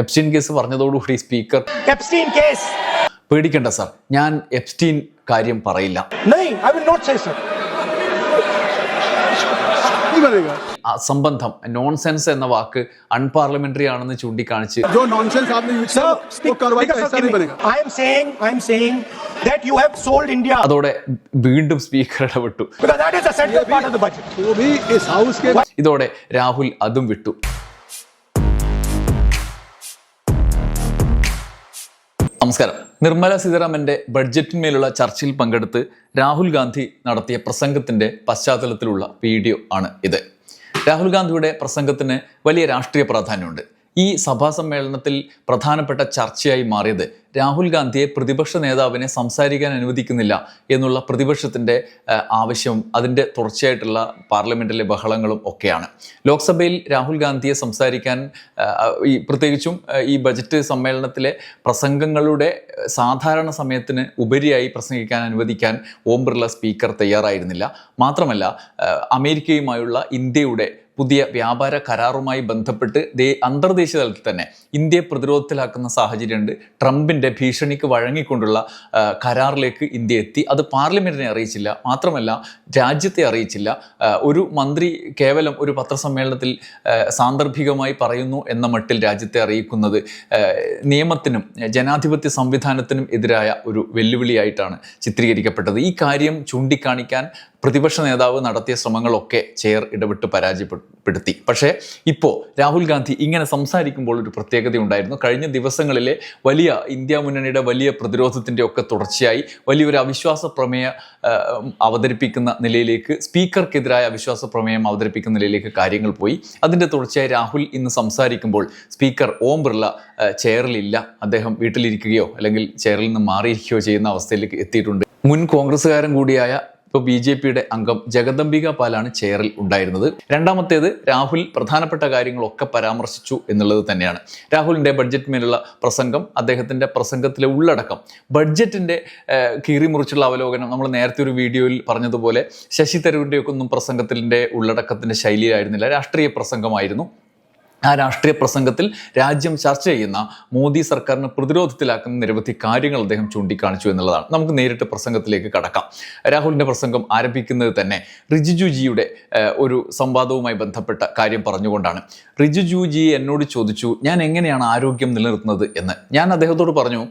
Epstein case പറഞ്ഞതോടുകൂടി speaker case പേടിക്കണ്ട sir. ഞാൻ എപ്സ്റ്റീൻ കാര്യം പറയില്ല. സംബന്ധം നോൺസെൻസ് എന്ന വാക്ക് അൺപാർലമെന്ററി ആണെന്ന് ചൂണ്ടിക്കാണിച്ച് അതോടെ വീണ്ടും സ്പീക്കർ ഇടപെട്ടു. ഇതോടെ രാഹുൽ അതും വിട്ടു. നമസ്കാരം. നിർമ്മല സീതാരാമന്റെ ബഡ്ജറ്റിന്മേലുള്ള ചർച്ചയിൽ പങ്കെടുത്ത് രാഹുൽ ഗാന്ധി നടത്തിയ പ്രസംഗത്തിന്റെ പശ്ചാത്തലത്തിലുള്ള വീഡിയോ ആണ് ഇത്. രാഹുൽ ഗാന്ധിയുടെ പ്രസംഗത്തിന് വലിയ രാഷ്ട്രീയ പ്രാധാന്യമുണ്ട്. ഈ സഭാ സമ്മേളനത്തിൽ പ്രധാനപ്പെട്ട ചർച്ചയായി മാറിയത്. രാഹുൽ ഗാന്ധിയെ പ്രതിപക്ഷ നേതാവിനെ സംസാരിക്കാൻ അനുവദിക്കുന്നില്ല എന്നുള്ള പ്രതിപക്ഷത്തിന്റെ ആവശ്യം അതിന്റെ തുടർച്ചയായിട്ടുള്ള പാർലമെന്റിലെ ബഹളങ്ങളും ഒക്കെയാണ്. ലോക്സഭയിൽ രാഹുൽ ഗാന്ധിയെ സംസാരിക്കാൻ ഈ പ്രത്യേകിച്ചും ഈ ബജറ്റ് സമ്മേളനത്തിലെ പ്രസംഗങ്ങളുടെ സാധാരണ സമയത്തിന് ഉപരിയായി പ്രസംഗിക്കാൻ അനുവദിക്കാൻ ഓം ബിർള സ്പീക്കർ തയ്യാറായിരുന്നില്ല. മാത്രമല്ല അമേരിക്കയുമായുള്ള ഇന്ത്യയുടെ പുതിയ വ്യാപാര കരാറുമായി ബന്ധപ്പെട്ട് അന്തർദേശീയ തലത്തിൽ തന്നെ ഇന്ത്യയെ പ്രതിരോധത്തിലാക്കുന്ന സാഹചര്യമുണ്ട്. ട്രംപിന്റെ ഭീഷണിക്ക് വഴങ്ങിക്കൊണ്ടുള്ള കരാറിലേക്ക് ഇന്ത്യ എത്തി. അത് പാർലമെന്റിനെ അറിയിച്ചില്ല. മാത്രമല്ല രാജ്യത്തെ അറിയിച്ചില്ല. ഒരു മന്ത്രി കേവലം ഒരു പത്രസമ്മേളനത്തിൽ സാന്ദർഭികമായി പറയുന്നു എന്ന മട്ടിൽ രാജ്യത്തെ അറിയിക്കുന്നത് നിയമത്തിനും ജനാധിപത്യ സംവിധാനത്തിനും എതിരായ ഒരു വെല്ലുവിളിയായിട്ടാണ് ചിത്രീകരിക്കപ്പെട്ടത്. ഈ കാര്യം ചൂണ്ടിക്കാണിക്കാൻ പ്രതിപക്ഷ നേതാവ് നടത്തിയ ശ്രമങ്ങളൊക്കെ ചെയർ ഇടപെട്ട് പരാജയപ്പെടുത്തി. പക്ഷേ ഇപ്പോൾ രാഹുൽ ഗാന്ധി ഇങ്ങനെ സംസാരിക്കുമ്പോൾ ഒരു പ്രത്യേകത ഉണ്ടായിരുന്നു. കഴിഞ്ഞ ദിവസങ്ങളിലെ വലിയ ഇന്ത്യ മുന്നണിയുടെ വലിയ പ്രതിരോധത്തിന്റെ ഒക്കെ തുടർച്ചയായി വലിയൊരു അവിശ്വാസ പ്രമേയ അവതരിപ്പിക്കുന്ന നിലയിലേക്ക് സ്പീക്കർക്കെതിരായ അവിശ്വാസ പ്രമേയം അവതരിപ്പിക്കുന്ന നിലയിലേക്ക് കാര്യങ്ങൾ പോയി. അതിന്റെ തുടർച്ചയായി രാഹുൽ ഇന്ന് സംസാരിക്കുമ്പോൾ സ്പീക്കർ ഓം ബിർള ചെയറിലില്ല. അദ്ദേഹം വീട്ടിലിരിക്കുകയോ അല്ലെങ്കിൽ ചെയറിൽ നിന്ന് മാറിയിരിക്കുകയോ ചെയ്യുന്ന അവസ്ഥയിലേക്ക് എത്തിയിട്ടുണ്ട്. മുൻ കോൺഗ്രസ്സുകാരൻ കൂടിയായ ഇപ്പോൾ ബി ജെ പിയുടെ അംഗം ജഗദംബിക പാലാണ് ചെയറിൽ ഉണ്ടായിരുന്നത്. രണ്ടാമത്തേത് രാഹുൽ പ്രധാനപ്പെട്ട കാര്യങ്ങളൊക്കെ പരാമർശിച്ചു എന്നുള്ളത് തന്നെയാണ്. രാഹുലിന്റെ ബഡ്ജറ്റിന്മേലുള്ള പ്രസംഗം അദ്ദേഹത്തിന്റെ പ്രസംഗത്തിലെ ഉള്ളടക്കം ബഡ്ജറ്റിന്റെ കീറിമുറിച്ചുള്ള അവലോകനം നമ്മൾ നേരത്തെ ഒരു വീഡിയോയിൽ പറഞ്ഞതുപോലെ ശശി തരൂരിന്റെയൊക്കെ ഒന്നും പ്രസംഗത്തിന്റെ ഉള്ളടക്കത്തിന്റെ ശൈലിയായിരുന്നില്ല രാഷ്ട്രീയ പ്രസംഗമായിരുന്നു. ആ രാഷ്ട്രീയ പ്രസംഗത്തിൽ രാജ്യം ചർച്ച ചെയ്യുന്ന മോദി സർക്കാരിനെ പ്രതിരോധത്തിലാക്കുന്ന നിരവധി കാര്യങ്ങൾ അദ്ദേഹം ചൂണ്ടിക്കാണിച്ചു എന്നുള്ളതാണ്. നമുക്ക് നേരിട്ട് പ്രസംഗത്തിലേക്ക് കടക്കാം. രാഹുലിന്റെ പ്രസംഗം ആരംഭിക്കുന്നത് തന്നെ റിജിജുജിയുടെ ഒരു സംവാദവുമായി ബന്ധപ്പെട്ട കാര്യം പറഞ്ഞുകൊണ്ടാണ്. റിജിജുജി എന്നോട് ചോദിച്ചു ഞാൻ എങ്ങനെയാണ് ആരോഗ്യം നിലനിർത്തുന്നത്? എന്ന്. ഞാൻ അദ്ദേഹത്തോട് പറഞ്ഞു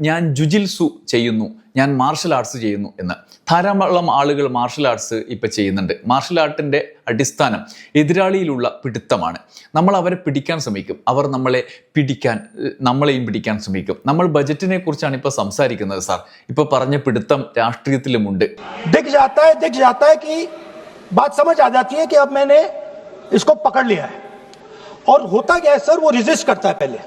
ഞാൻ ജുജിൽസു ചെയ്യുന്നു. ഞാൻ മാർഷൽ ആർട്സ് ചെയ്യുന്നു എന്ന് ധാരാളം ആളുകൾ മാർഷൽ ആർട്സ് ഇപ്പം ചെയ്യുന്നുണ്ട് മാർഷൽ ആർട്ടിൻ്റെ അടിസ്ഥാനം എതിരാളിയിലുള്ള പിടുത്തമാണ് നമ്മൾ അവരെ പിടിക്കാൻ ശ്രമിക്കും അവർ നമ്മളെ പിടിക്കാൻ ഏഹ്, നമ്മളെയും പിടിക്കാൻ ശ്രമിക്കും നമ്മൾ ബജറ്റിനെ കുറിച്ചാണ് ഇപ്പോൾ സംസാരിക്കുന്നത് സാർ ഇപ്പോൾ പറഞ്ഞ പിടുത്തം രാഷ്ട്രീയത്തിലുമുണ്ട് दिख जाता है दिख जाता है कि बात समझ आ जाती है कि अब मैंने इसको पकड़ लिया है और होता क्या है सर वो रिजिस्ट करता है पहले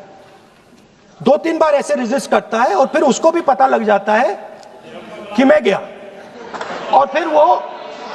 दो तीन बार ऐसे रिजिस्ट करता है और फिर उसको भी पता लग जाता है कि मैं गया और फिर वो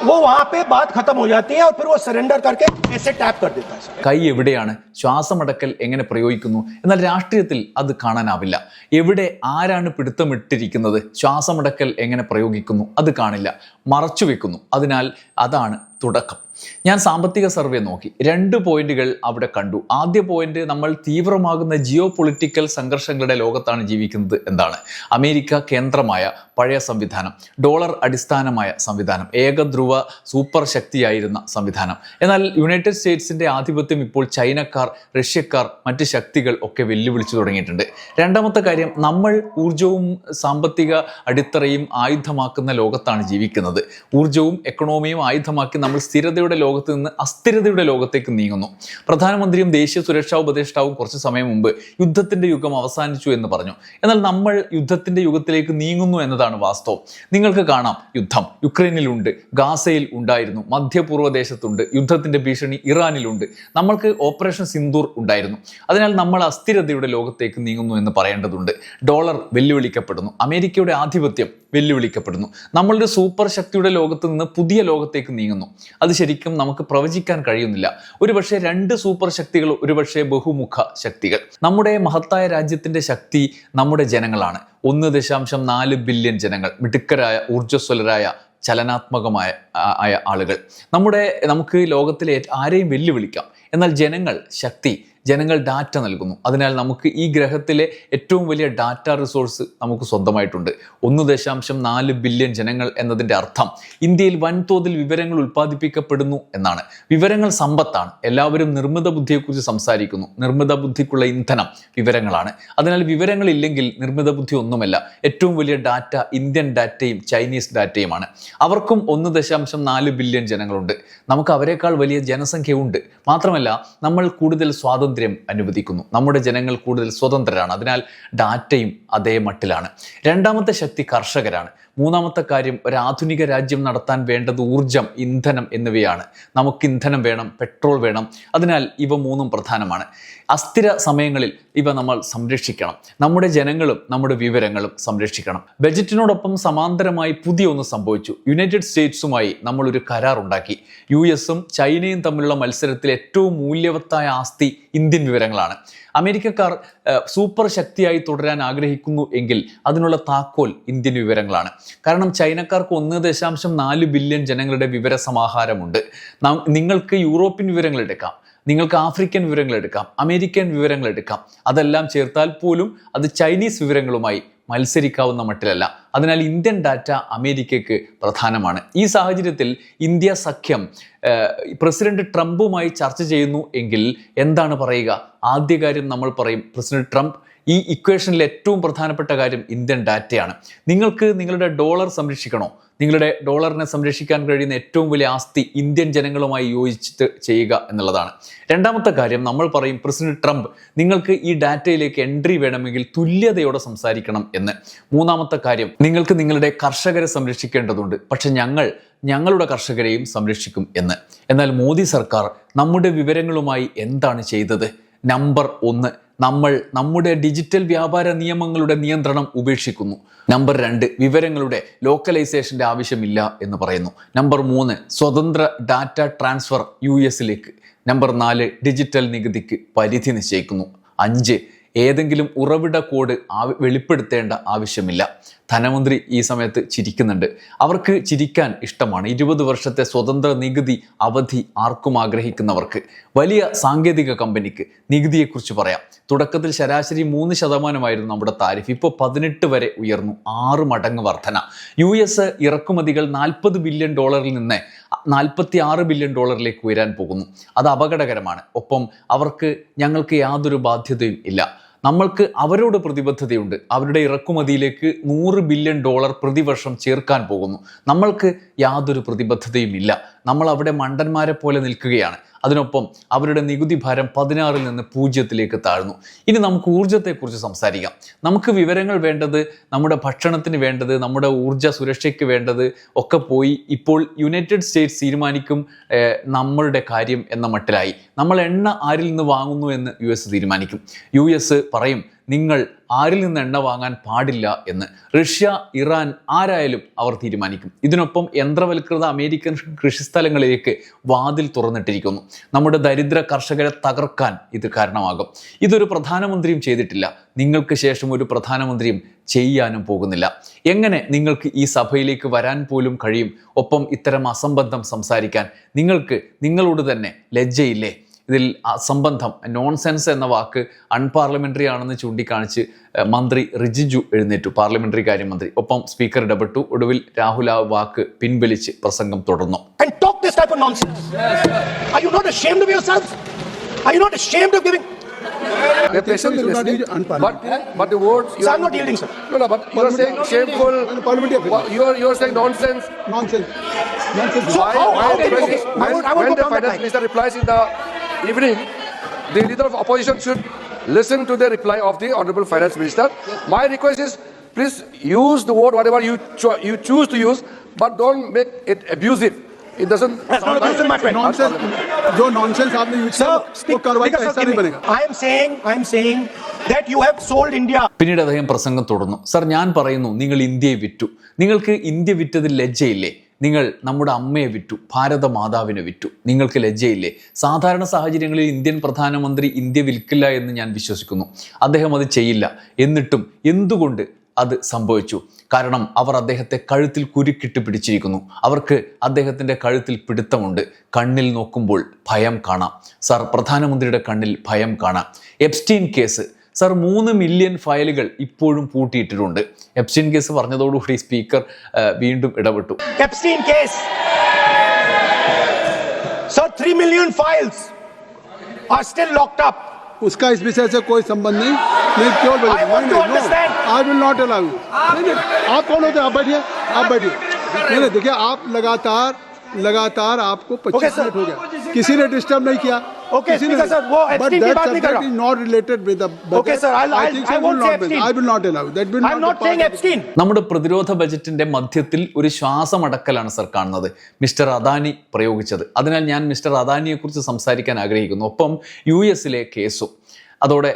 वो वहां पे बात खत्म हो जाती है और फिर वो सरेंडर करके ऐसे टैप कर देता है सर കൈ എവിടെയാണ് ശ്വാസമടക്കൽ എങ്ങനെ പ്രയോഗിക്കുന്നു എന്നാൽ രാഷ്ട്രീയത്തിൽ അത് കാണാനാവില്ല എവിടെ ആരാണ് പിടുത്തമിട്ടിരിക്കുന്നത് ശ്വാസമടക്കൽ എങ്ങനെ പ്രയോഗിക്കുന്നു അത് കാണില്ല മറച്ചു വെക്കുന്നു അതിനാൽ അതാണ് തുടക്കം ഞാൻ സാമ്പത്തിക സർവേ നോക്കി. രണ്ട് പോയിന്റുകൾ അവിടെ കണ്ടു. ആദ്യ പോയിന്റ് നമ്മൾ തീവ്രമാകുന്ന ജിയോ പൊളിറ്റിക്കൽ സംഘർഷങ്ങളുടെ ലോകത്താണ് ജീവിക്കുന്നത് എന്താണ്? അമേരിക്ക കേന്ദ്രമായ പഴയ സംവിധാനം ഡോളർ അടിസ്ഥാനമായ സംവിധാനം ഏകധ്രുവ സൂപ്പർ ശക്തിയായിരുന്ന സംവിധാനം. എന്നാൽ യുണൈറ്റഡ് സ്റ്റേറ്റ്സിന്റെ ആധിപത്യം ഇപ്പോൾ ചൈനക്കാർ റഷ്യക്കാർ മറ്റ് ശക്തികൾ ഒക്കെ വെല്ലുവിളിച്ചു തുടങ്ങിയിട്ടുണ്ട്. രണ്ടാമത്തെ കാര്യം നമ്മൾ ഊർജവും സാമ്പത്തിക അടിത്തറയും ആയുധമാക്കുന്ന ലോകത്താണ് ജീവിക്കുന്നത്. ഊർജവും എക്കണോമിയും ആയുധമാക്കി നമ്മൾ സ്ഥിരതയുടെ ലോകത്ത് നിന്ന് അസ്ഥിരതയുടെ ലോകത്തേക്ക് നീങ്ങുന്നു. പ്രധാനമന്ത്രിയും ദേശീയ സുരക്ഷാ ഉപദേഷ്ടാവും കുറച്ച് സമയം മുമ്പ് യുദ്ധത്തിന്റെ യുഗം അവസാനിച്ചു എന്ന് പറഞ്ഞു. എന്നാൽ നമ്മൾ യുദ്ധത്തിന്റെ യുഗത്തിലേക്ക് നീങ്ങുന്നു എന്നതാണ് വാസ്തവം. നിങ്ങൾക്ക് കാണാം യുദ്ധം. യുക്രൈനിലുണ്ട് ഗാസയിൽ ഉണ്ടായിരുന്നു മധ്യപൂർവ ദേശത്തുണ്ട് യുദ്ധത്തിന്റെ ഭീഷണി ഇറാനിലുണ്ട്. നമ്മൾക്ക് ഓപ്പറേഷൻ സിന്ദൂർ ഉണ്ടായിരുന്നു. അതിനാൽ നമ്മൾ അസ്ഥിരതയുടെ ലോകത്തേക്ക് നീങ്ങുന്നു എന്ന് പറയേണ്ടതുണ്ട്. ഡോളർ വെല്ലുവിളിക്കപ്പെടുന്നു. അമേരിക്കയുടെ ആധിപത്യം വെല്ലുവിളിക്കപ്പെടുന്നു. നമ്മളുടെ സൂപ്പർ ശക്തിയുടെ ലോകത്ത് നിന്ന് പുതിയ ലോകത്തേക്ക് നീങ്ങുന്നു. അത് ശരിക്കും നമുക്ക് പ്രവചിക്കാൻ കഴിയുന്നില്ല. ഒരുപക്ഷെ രണ്ട് സൂപ്പർ ശക്തികൾ ഒരുപക്ഷെ ബഹുമുഖ ശക്തികൾ. നമ്മുടെ മഹത്തായ രാജ്യത്തിന്റെ ശക്തി നമ്മുടെ ജനങ്ങളാണ്. ഒന്ന് ദശാംശം നാല് ബില്യൺ ജനങ്ങൾ മിടുക്കരായ ഊർജസ്വലരായ ചലനാത്മകമായ ആയ ആളുകൾ. നമ്മുടെ നമുക്ക് ലോകത്തിലെ ആരെയും വെല്ലുവിളിക്കാം. എന്നാൽ ജനങ്ങൾ ശക്തി ജനങ്ങൾ ഡാറ്റ നൽകുന്നു. അതിനാൽ നമുക്ക് ഈ ഗ്രഹത്തിലെ ഏറ്റവും വലിയ ഡാറ്റ റിസോഴ്സ് നമുക്ക് സ്വന്തമായിട്ടുണ്ട്. ഒന്ന് ദശാംശം നാല് ബില്യൺ ജനങ്ങൾ എന്നതിന്റെ അർത്ഥം ഇന്ത്യയിൽ വൻതോതിൽ വിവരങ്ങൾ ഉൽപ്പാദിപ്പിക്കപ്പെടുന്നു എന്നാണ്. വിവരങ്ങൾ സമ്പത്താണ്. എല്ലാവരും നിർമ്മിത ബുദ്ധിയെക്കുറിച്ച് സംസാരിക്കുന്നു. നിർമ്മിത ബുദ്ധിക്കുള്ള ഇന്ധനം വിവരങ്ങളാണ്. അതിനാൽ വിവരങ്ങളില്ലെങ്കിൽ നിർമ്മിത ബുദ്ധി ഒന്നുമല്ല. ഏറ്റവും വലിയ ഡാറ്റ ഇന്ത്യൻ ഡാറ്റയും ചൈനീസ് ഡാറ്റയുമാണ്. അവർക്കും ഒന്ന് ദശാംശം നാല് ബില്യൺ ജനങ്ങളുണ്ട്. നമുക്ക് അവരെക്കാൾ വലിയ ജനസംഖ്യയുണ്ട്. മാത്രമല്ല നമ്മൾ കൂടുതൽ സ്വാതന്ത്ര്യം അനുവദിക്കുന്നു. നമ്മുടെ ജനങ്ങൾ കൂടുതൽ സ്വതന്ത്രരാണ്. അതിനാൽ ഡാറ്റയും അതേ മട്ടിലാണ്. രണ്ടാമത്തെ ശക്തി കർഷകരാണ്. മൂന്നാമത്തെ കാര്യം ഒരു ആധുനിക രാജ്യം നടത്താൻ വേണ്ടത് ഊർജം ഇന്ധനം എന്നിവയാണ്. നമുക്ക് ഇന്ധനം വേണം പെട്രോൾ വേണം. അതിനാൽ ഇവ മൂന്നും പ്രധാനമാണ്. അസ്ഥിര സമയങ്ങളിൽ ഇവ നമ്മൾ സംരക്ഷിക്കണം. നമ്മുടെ ജനങ്ങളും നമ്മുടെ വിവരങ്ങളും സംരക്ഷിക്കണം. ബജറ്റിനോടൊപ്പം സമാന്തരമായി പുതിയ ഒന്ന് സംഭവിച്ചു. യുണൈറ്റഡ് സ്റ്റേറ്റ്സുമായി നമ്മൾ ഒരു കരാർ ഉണ്ടാക്കി യു എസും ചൈനയും തമ്മിലുള്ള മത്സരത്തിൽ ഏറ്റവും മൂല്യവത്തായ ആസ്തി ഇന്ത്യൻ വിവരങ്ങളാണ്. അമേരിക്കക്കാർ സൂപ്പർ ശക്തിയായി തുടരാൻ ആഗ്രഹിക്കുന്നു എങ്കിൽ അതിനുള്ള താക്കോൽ ഇന്ത്യൻ വിവരങ്ങളാണ്. കാരണം ചൈനക്കാർക്ക് ഒന്ന് ദശാംശം നാല് ബില്യൺ ജനങ്ങളുടെ വിവര സമാഹാരമുണ്ട്. നിങ്ങൾക്ക് യൂറോപ്യൻ വിവരങ്ങൾ എടുക്കാം നിങ്ങൾക്ക് ആഫ്രിക്കൻ വിവരങ്ങൾ എടുക്കാം അമേരിക്കൻ വിവരങ്ങൾ എടുക്കാം. അതെല്ലാം ചേർത്താൽ പോലും അത് ചൈനീസ് വിവരങ്ങളുമായി മത്സരിക്കാവുന്ന മട്ടിലല്ല. അതിനാൽ ഇന്ത്യൻ ഡാറ്റ അമേരിക്കയ്ക്ക് പ്രധാനമാണ്. ഈ സാഹചര്യത്തിൽ ഇന്ത്യ സഖ്യം പ്രസിഡന്റ് ട്രംപുമായി ചർച്ച ചെയ്യുന്നു എങ്കിൽ എന്താണ് പറയുക? ആദ്യ കാര്യം നമ്മൾ പറയും പ്രസിഡന്റ് ട്രംപ് ഈ ഇക്വേഷനിൽ ഏറ്റവും പ്രധാനപ്പെട്ട കാര്യം ഇന്ത്യൻ ഡാറ്റയാണ്. നിങ്ങൾക്ക് നിങ്ങളുടെ ഡോളർ സംരക്ഷിക്കണോ? നിങ്ങളുടെ ഡോളറിനെ സംരക്ഷിക്കാൻ കഴിയുന്ന ഏറ്റവും വലിയ ആസ്തി ഇന്ത്യൻ ജനങ്ങളുമായി യോജിച്ചിട്ട് ചെയ്യുക എന്നുള്ളതാണ്. രണ്ടാമത്തെ കാര്യം നമ്മൾ പറയും പ്രസിഡന്റ് ട്രംപ് നിങ്ങൾക്ക് ഈ ഡാറ്റയിലേക്ക് എൻട്രി വേണമെങ്കിൽ തുല്യതയോടെ സംസാരിക്കണം എന്ന്. മൂന്നാമത്തെ കാര്യം നിങ്ങൾക്ക് നിങ്ങളുടെ കർഷകരെ സംരക്ഷിക്കേണ്ടതുണ്ട്. പക്ഷെ ഞങ്ങൾ ഞങ്ങളുടെ കർഷകരെയും സംരക്ഷിക്കും എന്ന്. എന്നാൽ മോദി സർക്കാർ നമ്മുടെ വിവരങ്ങളുമായി എന്താണ് ചെയ്തത്? നമ്പർ ഒന്ന് നമ്മൾ നമ്മുടെ ഡിജിറ്റൽ വ്യാപാര നിയമങ്ങളുടെ നിയന്ത്രണം ഉപേക്ഷിക്കുന്നു. നമ്പർ രണ്ട് വിവരങ്ങളുടെ ലോക്കലൈസേഷന്റെ ആവശ്യമില്ല എന്ന് പറയുന്നു. നമ്പർ മൂന്ന് സ്വതന്ത്ര ഡാറ്റ ട്രാൻസ്ഫർ യു എസിലേക്ക്. നമ്പർ നാല് ഡിജിറ്റൽ നികുതിക്ക് പരിധി നിശ്ചയിക്കുന്നു. അഞ്ച് ഏതെങ്കിലും ഉറവിട കോഡ് വെളിപ്പെടുത്തേണ്ട ആവശ്യമില്ല. ധനമന്ത്രി ഈ സമയത്ത് ചിരിക്കുന്നുണ്ട്. അവർക്ക് ചിരിക്കാൻ ഇഷ്ടമാണ്. ഇരുപത് വർഷത്തെ സ്വതന്ത്ര നികുതി അവധി ആർക്കും ആഗ്രഹിക്കുന്നവർക്ക്. വലിയ സാങ്കേതിക കമ്പനിക്ക് നികുതിയെക്കുറിച്ച് പറയാം. തുടക്കത്തിൽ ശരാശരി മൂന്ന് ശതമാനമായിരുന്നു നമ്മുടെ താരിഫ്. ഇപ്പോൾ പതിനെട്ട് വരെ ഉയർന്നു. ആറ് മടങ്ങ് വർധന. യു എസ് ഇറക്കുമതികൾ നാൽപ്പത് ബില്യൺ ഡോളറിൽ നിന്ന് നാൽപ്പത്തി ആറ് ബില്യൺ ഡോളറിലേക്ക് ഉയരാൻ പോകുന്നു. അത് അപകടകരമാണ്. ഒപ്പം അവർക്ക് ഞങ്ങൾക്ക് യാതൊരു ബാധ്യതയും ഇല്ല. നമ്മൾക്ക് അവരോട് പ്രതിബദ്ധതയുണ്ട്. അവരുടെ ഇറക്കുമതിയിലേക്ക് നൂറ് ബില്യൺ ഡോളർ പ്രതിവർഷം ചേർക്കാൻ പോകുന്നു. നമ്മൾക്ക് യാതൊരു പ്രതിബദ്ധതയും ഇല്ല നമ്മൾ അവിടെ മണ്ടന്മാരെ പോലെ നിൽക്കുകയാണ്. അതിനൊപ്പം അവരുടെ നികുതി ഭാരം പതിനാറിൽ നിന്ന് പൂജ്യത്തിലേക്ക് താഴ്ന്നു. ഇനി നമുക്ക് ഊർജത്തെക്കുറിച്ച് സംസാരിക്കാം. നമുക്ക് വിവരങ്ങൾ വേണ്ടത് നമ്മുടെ ഭക്ഷണത്തിന് വേണ്ടത് നമ്മുടെ ഊർജ സുരക്ഷയ്ക്ക് വേണ്ടത് ഒക്കെ പോയി ഇപ്പോൾ യുണൈറ്റഡ് സ്റ്റേറ്റ്സ് തീരുമാനിക്കും നമ്മളുടെ കാര്യം എന്ന മട്ടിലായി. നമ്മൾ എണ്ണ ആരിൽ നിന്ന് വാങ്ങുന്നു എന്ന് യു എസ് തീരുമാനിക്കും. യു എസ് പറയും നിങ്ങൾ ആരിൽ നിന്ന് എണ്ണ വാങ്ങാൻ പാടില്ല എന്ന്. റഷ്യ ഇറാൻ ആരായാലും അവർ തീരുമാനിക്കും. ഇതിനൊപ്പം യന്ത്രവൽകൃത അമേരിക്കൻ കൃഷിസ്ഥലങ്ങളിലേക്ക് വാതിൽ തുറന്നിട്ടിരിക്കുന്നു. നമ്മുടെ ദരിദ്ര കർഷകരെ തകർക്കാൻ ഇത് കാരണമാകും. ഇതൊരു പ്രധാനമന്ത്രിയും ചെയ്തിട്ടില്ല. നിങ്ങൾക്ക് ശേഷം ഒരു പ്രധാനമന്ത്രിയും ചെയ്യാനും പോകുന്നില്ല. എങ്ങനെ നിങ്ങൾക്ക് ഈ സഭയിലേക്ക് വരാൻ പോലും കഴിയും? ഒപ്പം ഇത്തരം അസംബന്ധം സംസാരിക്കാൻ നിങ്ങൾക്ക് നിങ്ങളോട് തന്നെ ലജ്ജയില്ലേ? ഇതിൽ അസംബന്ധം നോൺസെൻസ് എന്ന വാക്ക് അൺപാർലമെന്ററി ആണെന്ന് ചൂണ്ടിക്കാണിച്ച് മന്ത്രി റിജിജു എഴുന്നേറ്റു പാർലമെന്ററി കാര്യമന്ത്രി ഒപ്പം സ്പീക്കർ ഇടപെട്ടു ഒടുവിൽ രാഹുൽ ആ വാക്ക് പിൻവലിച്ച് പ്രസംഗം തുടർന്നു and talk this type of nonsense. Are you not? Are you unparliamentary. But, but the words. you So are- I'm not yielding, sir. No, no, but you are saying shameful. Parliamentary affair. Wha- You're, you're saying nonsense. Nonsense. Nonsense. So Why, how- why how can you- I would- I would when the finance minister replies in the evening, the leader of opposition should listen to the reply of the honorable finance minister. My request is, please use the word whatever you cho- you choose to use, but don't make it abusive. It doesn't. That's not sound abusive, my friend. Nonsense. जो nonsense आपने use किया Sir, वो speak, कार्रवाई speak, का sir, हिस्सा give नहीं me. बनेगा I am saying, I am saying that you have sold India. പിന്നീട് അദ്ദേഹം പ്രസംഗം തുടർന്നു സർ ഞാൻ പറയുന്നു നിങ്ങൾ ഇന്ത്യയെ വിറ്റു നിങ്ങൾക്ക് ഇന്ത്യ വിറ്റതിൽ ലജ്ജയില്ലേ നിങ്ങൾ നമ്മുടെ അമ്മയെ വിറ്റു ഭാരത മാതാവിനെ വിറ്റു. നിങ്ങൾക്ക് ലജ്ജയില്ലേ? സാധാരണ സാഹചര്യങ്ങളിൽ ഇന്ത്യൻ പ്രധാനമന്ത്രി ഇന്ത്യ വിൽക്കില്ല എന്ന് ഞാൻ വിശ്വസിക്കുന്നു. അദ്ദേഹം അത് ചെയ്യില്ല. എന്നിട്ടും എന്തുകൊണ്ട് അത് സംഭവിച്ചു? കാരണം അവർ അദ്ദേഹത്തെ കഴുത്തിൽ കുരുക്കിട്ട് പിടിച്ചിരിക്കുന്നു. അവർക്ക് അദ്ദേഹത്തിന്റെ കഴുത്തിൽ പിടുത്തമുണ്ട്. കണ്ണിൽ നോക്കുമ്പോൾ ഭയം കാണാം. സർ പ്രധാനമന്ത്രിയുടെ കണ്ണിൽ ഭയം കാണാം. എപ്സ്റ്റീൻ കേസ് സാർ മൂന്ന് മില്യൺ ഫയലുകൾ ഇപ്പോഴും പൂട്ടിയിട്ടിട്ടുണ്ട് എപ്സ്റ്റീൻ കേസ് പറഞ്ഞതോടുകൂടി സ്പീക്കർ ആ, വീണ്ടും ഇടപെട്ടു Epstein case. Sir, three million files are still locked up. उसका इस विषय से कोई संबंध नहीं नहीं क्यों I want to understand. I will not allow नहीं नहीं आप कौन होते हैं आप बैठिए आप बैठिए नहीं नहीं देखिए आप लगातार लगातार आपको Okay, पच्चीस sir. मिनट हो गया किसी ने डिस्टर्ब नहीं किया Okay, Speaker, sir, वो Epstein की बात नहीं कर रहा। Not related with Okay, sir, I'll- I'll- I won't say Epstein. I will not allow that will I'm not saying Epstein. നമ്മുടെ പ്രതിരോധ ബജറ്റിന്റെ മധ്യത്തിൽ ഒരു ശ്വാസമടക്കലാണ് സർ കാണുന്നത് മിസ്റ്റർ അദാനി പ്രയോഗിച്ചത് അതിനാൽ ഞാൻ മിസ്റ്റർ അദാനിയെ കുറിച്ച് സംസാരിക്കാൻ ആഗ്രഹിക്കുന്നു ഒപ്പം യു എസിലെ കേസും അതോടെ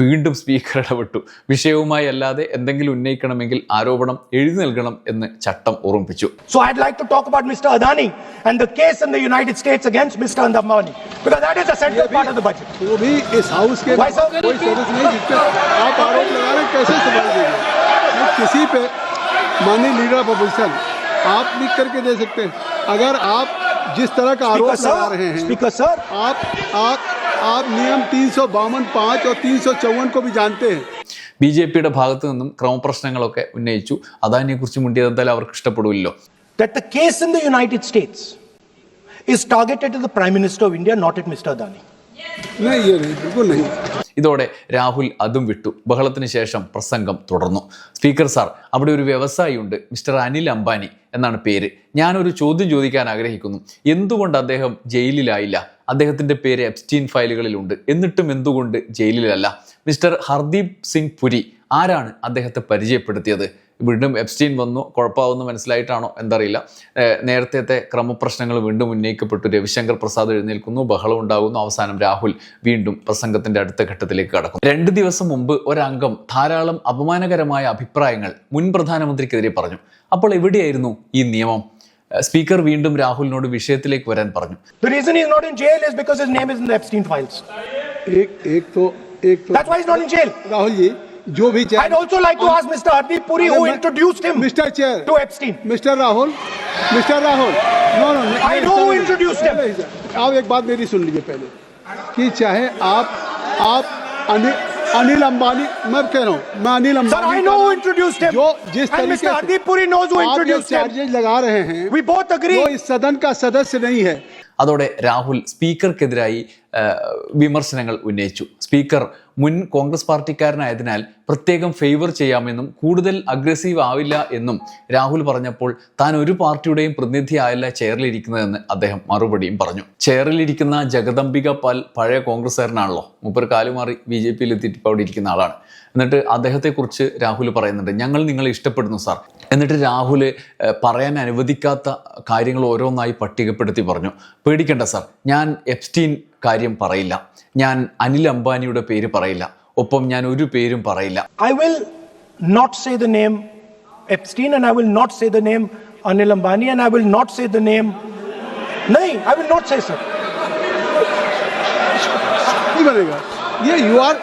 വീണ്ടും സ്പീക്കർ ഇടപെട്ടു വിഷയവുമായി അല്ലാതെ എന്തെങ്കിലും ഉന്നയിക്കണമെങ്കിൽ ആരോപണം എഴുതി നൽകണം എന്ന് ചട്ടം ഓർമ്മിപ്പിച്ചു So I'd like to talk about Mr. Adani and the case in the United States against Mr. Andamani because that is the central part of the budget. वो भी इस हाउस के Why, sir? कोई सर्विस नहीं जिसपे आप आरोप लगा रहे हैं, कैसे सफाई देंगे वो किसी पे माननीय लीडर ऑफ अपोजिशन आप लिख करके दे सकते हैं अगर आप जिस तरह का आरोप Speaker लगा रहे sir, हैं Speaker sir, आप आप आप नियम तीन सौ बावन पाँच और तीन सौ चौवन को भी जानते हैं ബി ജെ പിയുടെ ഭാഗത്തു നിന്നും ക്രമപ്രശ്നങ്ങളൊക്കെ ഉന്നയിച്ചു അദാനിയെക്കുറിച്ച് മുണ്ടിയത് എന്തായാലും അവർക്ക് ഇഷ്ടപ്പെടില്ലല്ലോ that the case in the United States is targeted at the Prime Minister of India, not at Mr. Adani. नहीं ये नहीं बिल्कुल नहीं ഇതോടെ രാഹുൽ അതും വിട്ടു ബഹളത്തിന് ശേഷം പ്രസംഗം തുടർന്നു സ്പീക്കർ സാർ അവിടെ ഒരു വ്യവസായിയുണ്ട് മിസ്റ്റർ അനിൽ അംബാനി എന്നാണ് പേര്. ഞാനൊരു ചോദ്യം ചോദിക്കാൻ ആഗ്രഹിക്കുന്നു. എന്തുകൊണ്ട് അദ്ദേഹം ജയിലിലായില്ല? അദ്ദേഹത്തിന്റെ പേര് എപ്സ്റ്റീൻ ഫയലുകളിലുണ്ട്. എന്നിട്ടും എന്തുകൊണ്ട് ജയിലിലല്ല? മിസ്റ്റർ ഹർദീപ് സിംഗ് പുരി ആരാണ് അദ്ദേഹത്തെ പരിചയപ്പെടുത്തിയത്? വീണ്ടും എബ്സ്റ്റീൻ വന്നു. കുഴപ്പമാവുമെന്ന് മനസ്സിലായിട്ടാണോ? എന്തറിയില്ല. നേരത്തെ ക്രമപ്രശ്നങ്ങൾ വീണ്ടും ഉന്നയിക്കപ്പെട്ടു. രവിശങ്കർ പ്രസാദ് എഴുന്നേൽക്കുന്നു. ബഹളം ഉണ്ടാകുന്നു. അവസാനം രാഹുൽ വീണ്ടും പ്രസംഗത്തിന്റെ അടുത്ത ഘട്ടത്തിലേക്ക് കടക്കും രണ്ട് ദിവസം മുമ്പ് ഒരംഗം ധാരാളം അപമാനകരമായ അഭിപ്രായങ്ങൾ മുൻ പ്രധാനമന്ത്രിക്കെതിരെ പറഞ്ഞു. അപ്പോൾ എവിടെയായിരുന്നു ഈ നിയമം? സ്പീക്കർ വീണ്ടും രാഹുലിനോട് വിഷയത്തിലേക്ക് വരാൻ പറഞ്ഞു. That's why he's not in jail. Rahul ji, जो भी I'd also like to ask Mr. Hardeep Puri who introduced him mister chair to Epstein. Mister Rahul mister Rahul no no I know who introduced him. आप एक बात मेरी सुन लीजिए पहले कि चाहे आप आप अनिल अनिल अंबानी मैं कह रहा हूँ मैं Anil Sir, Ambani I know who introduced him. जो जिस And तरीके Mr. से Hardeep Puri knows who आप जो introduced him. चार्जेज लगा रहे हैं We both agree. वो इस सदन का सदस्य नहीं है അതോടെ രാഹുൽ സ്പീക്കർക്കെതിരായി ആ, വിമർശനങ്ങൾ ഉന്നയിച്ചു സ്പീക്കർ മുൻ കോൺഗ്രസ് പാർട്ടിക്കാരനായതിനാൽ പ്രത്യേകം ഫേവർ ചെയ്യാമെന്നും കൂടുതൽ അഗ്രസീവ് ആവില്ല എന്നും രാഹുൽ പറഞ്ഞപ്പോൾ താൻ ഒരു പാർട്ടിയുടെയും പ്രതിനിധി ആയല്ല ചെയറിലിരിക്കുന്നതെന്ന് അദ്ദേഹം മറുപടിയും പറഞ്ഞു. ചെയറിലിരിക്കുന്ന ജഗദംബിക പാൽ പഴയ കോൺഗ്രസ്സുകാരനാണല്ലോ. മൂപ്പർ കാലുമാറി ബി ജെ പിയിൽ എത്തിയിട്ട് ഇപ്പോൾ അവിടെ ഇരിക്കുന്ന ആളാണ്. എന്നിട്ട് അദ്ദേഹത്തെക്കുറിച്ച് രാഹുൽ പറയുന്നുണ്ട്. ഞങ്ങൾ നിങ്ങളെ ഇഷ്ടപ്പെടുന്നു സാർ. എന്നിട്ട് രാഹുൽ പറയാൻ അനുവദിക്കാത്ത കാര്യങ്ങൾ ഓരോന്നായി പട്ടികപ്പെടുത്തി പറഞ്ഞു. പേടിക്കേണ്ട സാർ. ഞാൻ എപ്സ്റ്റീൻ കാര്യം പറയില്ല ഞാൻ അനിൽ അംബാനിയുടെ പേര് പറയില്ല ഒപ്പം ഞാൻ ഒരു പേരും പറയില്ല I will not say the name Epstein and I will not say the name Anil Ambani and I will not say the name. Nahi, I will not say, sir. नहीं बनेगा ये you are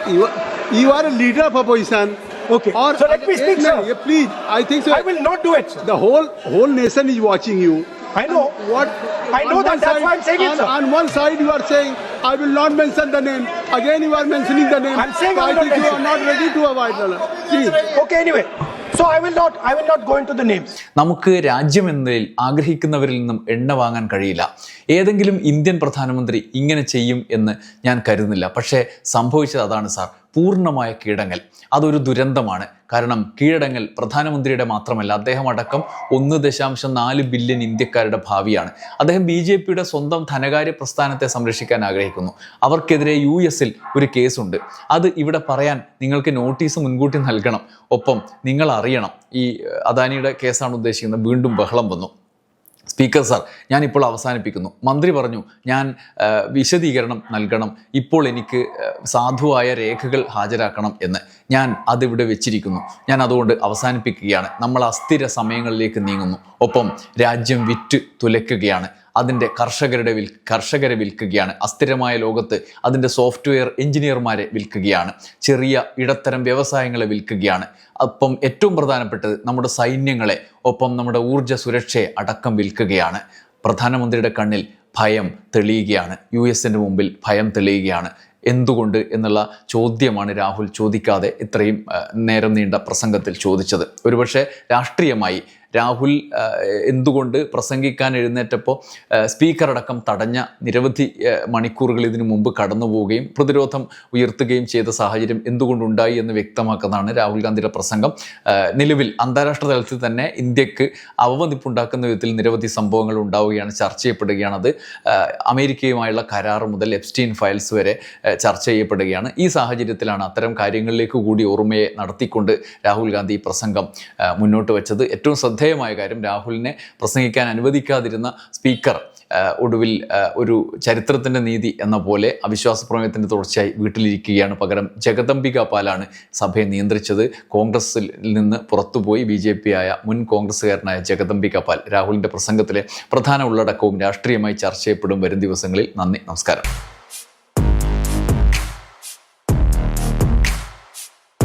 you are a leader of opposition Okay. So let me speak, sir. ये please I think I will not do it, sir. the whole whole nation is watching you I know. what I know on that, one that's why I'm saying it, on, sir. on one side you are saying i will not mention the name again you are mentioning the name I'm saying So I think you are not ready to avoid the please Okay, anyway. So I will not I will not go into the names. നമുക്ക് രാജ്യം എന്നതിൽ ആഗ്രഹിക്കുന്നവരിൽ നിന്നും എണ്ണ വാങ്ങാൻ കഴിയില്ല ഏതെങ്കിലും Indian പ്രധാനമന്ത്രി ഇങ്ങനെ ചെയ്യും എന്ന് ഞാൻ കരുതുന്നില്ല പക്ഷേ സംഭവിച്ചത് അതാണ് സാർ പൂർണമായ കീഴടങ്ങൽ അതൊരു ദുരന്തമാണ്. കാരണം കീഴടങ്ങൽ പ്രധാനമന്ത്രിയുടെ മാത്രമല്ല അദ്ദേഹം അടക്കം ഒന്ന് ദശാംശം നാല് ബില്യൺ ഇന്ത്യക്കാരുടെ ഭാവിയാണ്. അദ്ദേഹം ബി ജെ പിയുടെ സ്വന്തം ധനകാര്യ പ്രസ്ഥാനത്തെ സംരക്ഷിക്കാൻ ആഗ്രഹിക്കുന്നു. അവർക്കെതിരെ യു എസിൽ ഒരു കേസുണ്ട്. അത് ഇവിടെ പറയാൻ നിങ്ങൾക്ക് നോട്ടീസ് മുൻകൂട്ടി നൽകണം. ഒപ്പം നിങ്ങൾ അറിയണം. ഈ അദാനിയുടെ കേസാണ് ഉദ്ദേശിക്കുന്നത്. വീണ്ടും ബഹളം വന്നു. സ്പീക്കർ സാർ ഞാനിപ്പോൾ അവസാനിപ്പിക്കുന്നു. മന്ത്രി പറഞ്ഞു ഞാൻ വിശദീകരണം നൽകണം. ഇപ്പോൾ എനിക്ക് സാധുവായ രേഖകൾ ഹാജരാക്കണം എന്ന്. ഞാൻ അതിവിടെ വെച്ചിരിക്കുന്നു. ഞാൻ അതുകൊണ്ട് അവസാനിപ്പിക്കുകയാണ്. നമ്മൾ അസ്ഥിര സമയങ്ങളിലേക്ക് നീങ്ങുന്നു. ഒപ്പം രാജ്യം വിറ്റ് തുലയ്ക്കുകയാണ്. അതിന്റെ കർഷകരുടെ വിൽ കർഷകരെ വിൽക്കുകയാണ്. അസ്ഥിരമായ ലോകത്ത് അതിന്റെ സോഫ്റ്റ്വെയർ എഞ്ചിനീയർമാരെ വിൽക്കുകയാണ്. ചെറിയ ഇടത്തരം വ്യവസായങ്ങളെ വിൽക്കുകയാണ്. അപ്പം ഏറ്റവും പ്രധാനപ്പെട്ടത് നമ്മുടെ സൈന്യങ്ങളെ ഒപ്പം നമ്മുടെ ഊർജ സുരക്ഷയെ അടക്കം വിൽക്കുകയാണ്. പ്രധാനമന്ത്രിയുടെ കണ്ണിൽ ഭയം തെളിയുകയാണ്. യു എസിന്റെ മുമ്പിൽ ഭയം തെളിയുകയാണ്. എന്തുകൊണ്ട് എന്നുള്ള ചോദ്യമാണ് രാഹുൽ ചോദിക്കാതെ ഇത്രയും നേരം നീണ്ട പ്രസംഗത്തിൽ ചോദിച്ചത്. ഒരുപക്ഷെ രാഷ്ട്രീയമായി രാഹുൽ എന്തുകൊണ്ട് പ്രസംഗിക്കാൻ എഴുന്നേറ്റപ്പോൾ സ്പീക്കറടക്കം തടഞ്ഞ നിരവധി മണിക്കൂറുകൾ ഇതിനു മുമ്പ് കടന്നു പോവുകയും പ്രതിരോധം ഉയർത്തുകയും ചെയ്ത സാഹചര്യം എന്തുകൊണ്ടുണ്ടായി എന്ന് വ്യക്തമാക്കുന്നതാണ് രാഹുൽ ഗാന്ധിയുടെ പ്രസംഗം. നിലവിൽ അന്താരാഷ്ട്ര തലത്തിൽ തന്നെ ഇന്ത്യയ്ക്ക് അവമതിപ്പുണ്ടാക്കുന്ന വിധത്തിൽ നിരവധി സംഭവങ്ങൾ ഉണ്ടാവുകയാണ് ചർച്ച ചെയ്യപ്പെടുകയാണത് അമേരിക്കയുമായുള്ള കരാർ മുതൽ എപ്സ്റ്റീൻ ഫയൽസ് വരെ ചർച്ച ചെയ്യപ്പെടുകയാണ്. ഈ സാഹചര്യത്തിലാണ് അത്തരം കാര്യങ്ങളിലേക്ക് കൂടി ഓർമ്മയെ നടത്തിക്കൊണ്ട് രാഹുൽ ഗാന്ധി പ്രസംഗം മുന്നോട്ട് വെച്ചത്. ഏറ്റവും ശ്രദ്ധേയമായ കാര്യം രാഹുലിനെ പ്രസംഗിക്കാൻ അനുവദിക്കാതിരുന്ന സ്പീക്കർ ഒടുവിൽ ഒരു ചരിത്രത്തിന്റെ നീതി എന്ന പോലെ അവിശ്വാസ പ്രമേയത്തിന്റെ തുടർച്ചയായി വീട്ടിലിരിക്കുകയാണ്. പകരം ജഗദംബിക പാലാണ് സഭയെ നിയന്ത്രിച്ചത്. കോൺഗ്രസിൽ നിന്ന് പുറത്തുപോയി ബി ജെ പി ആയ മുൻ കോൺഗ്രസ്സുകാരനായ ജഗദംബിക പാൽ. രാഹുലിന്റെ പ്രസംഗത്തിലെ പ്രധാന ഉള്ളടക്കവും രാഷ്ട്രീയമായി ചർച്ച ചെയ്യപ്പെടും വരും ദിവസങ്ങളിൽ. നന്ദി. നമസ്കാരം.